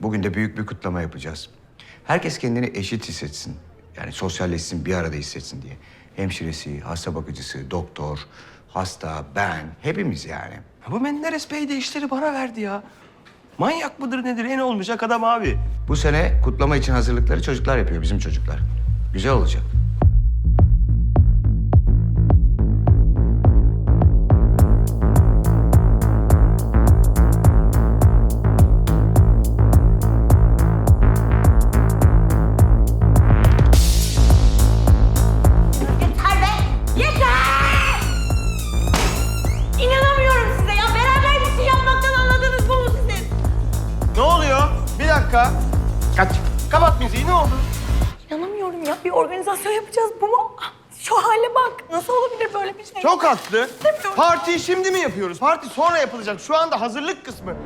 Bugün de büyük bir kutlama yapacağız. Herkes kendini eşit hissetsin. Yani sosyalleşsin, bir arada hissetsin diye. Hemşiresi, hasta bakıcısı, doktor, hasta, ben, hepimiz yani. Ya bu Menderes Bey de işleri bana verdi ya. Manyak mıdır nedir en olmayacak adam abi. Bu sene kutlama için hazırlıkları çocuklar yapıyor, bizim çocuklar. Güzel olacak. Dakika. Kaç. Kapat müziği ne oldu? İnanamıyorum ya. Bir organizasyon yapacağız bu mu? Şu hale bak. Nasıl olabilir böyle bir şey? Çok haklı. Partiyi şimdi mi yapıyoruz? Parti sonra yapılacak. Şu anda hazırlık kısmı.